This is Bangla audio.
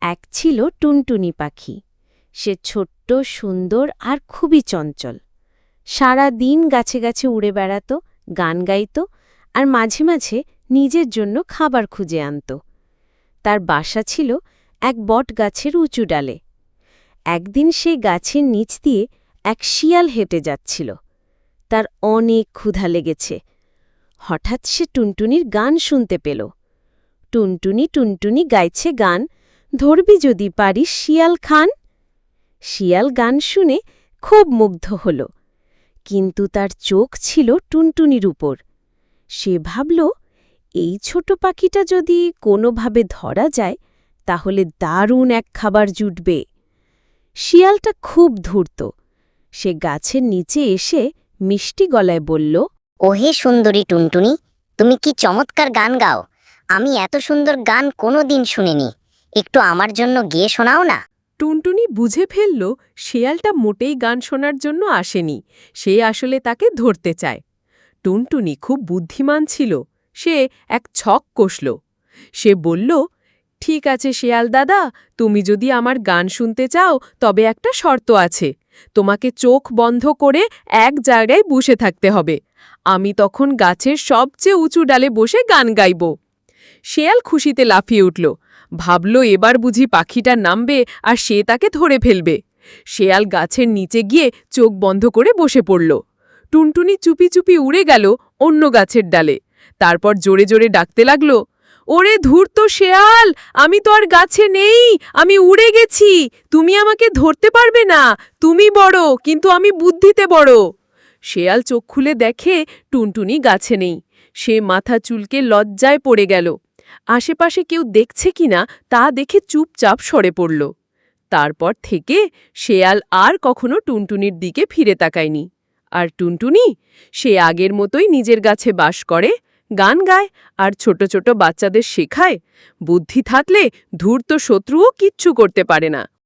এক ছিল টুনটুনি পাখি। সে ছোট্ট, সুন্দর আর খুবই চঞ্চল। সারা দিন গাছে গাছে উড়ে বেড়াত, গান গাইত আর মাঝে মাঝে নিজের জন্য খাবার খুঁজে আনত। তার বাসা ছিল এক বট গাছের উঁচু ডালে। একদিন সেই গাছের নিচ দিয়ে এক শিয়াল হেঁটে যাচ্ছিল। তার অনেক ক্ষুধা লেগেছে। হঠাৎ সে টুনটুনির গান শুনতে পেল। টুনটুনি টুনটুনি গাইছে গান ধরবি যদি পারিস শিয়াল খান। শিয়াল গান শুনে খুব মুগ্ধ হল, কিন্তু তার চোখ ছিল টুনটুনির উপর। সে ভাবল, এই ছোট পাখিটা যদি কোনোভাবে ধরা যায়, তাহলে দারুণ এক খাবার জুটবে। শিয়ালটা খুব ধূর্ত। সে গাছের নিচে এসে মিষ্টি গলায় বলল, ওহে সুন্দরী টুনটুনি, তুমি কি চমৎকার গান গাও। আমি এত সুন্দর গান কোনো দিন শুনিনি। একটু আমার জন্য গিয়ে শোনাও না। টুনটুনি বুঝে ফেলল, শেয়ালটা মোটেই গান শোনার জন্য আসেনি। সে আসলে তাকে ধরতে চায়। টুনটুনি খুব বুদ্ধিমান ছিল। সে এক ছক কষল। সে বলল, ঠিক আছে শেয়াল দাদা, তুমি যদি আমার গান শুনতে চাও, তবে একটা শর্ত আছে। তোমাকে চোখ বন্ধ করে এক জায়গায় বসে থাকতে হবে। আমি তখন গাছের সবচেয়ে উঁচু ডালে বসে গান গাইব। শেয়াল খুশিতে লাফিয়ে উঠল। ভাবল এবার বুঝি পাখিটা নামবে আর সে তাকে ধরে ফেলবে। শেয়াল গাছের নিচে গিয়ে চোখ বন্ধ করে বসে পড়ল। টুনটুনি চুপি চুপি উড়ে গেল অন্য গাছের ডালে। তারপর জোরে জোরে ডাকতে লাগল, ওরে ধূর্ত শেয়াল, আমি তো আর গাছে নেই, আমি উড়ে গেছি, তুমি আমাকে ধরতে পারবে না, তুমি বড়, কিন্তু আমি বুদ্ধিতে বড়। শেয়াল চোখ খুলে দেখে টুনটুনি গাছে নেই। সে মাথা চুলকে লজ্জায় পড়ে গেল। আশেপাশে কেউ দেখছে কিনা তা দেখে চুপচাপ সরে পড়ল। তারপর থেকে শেয়াল আর কখনো টুনটুনির দিকে ফিরে তাকায়নি। আর টুনটুনি, সে আগের মতোই নিজের গাছে বাস করে, গান গায় আর ছোট ছোট বাচ্চাদের শেখায়, বুদ্ধি থাকলে ধূর্ত শত্রুও কিচ্ছু করতে পারে না।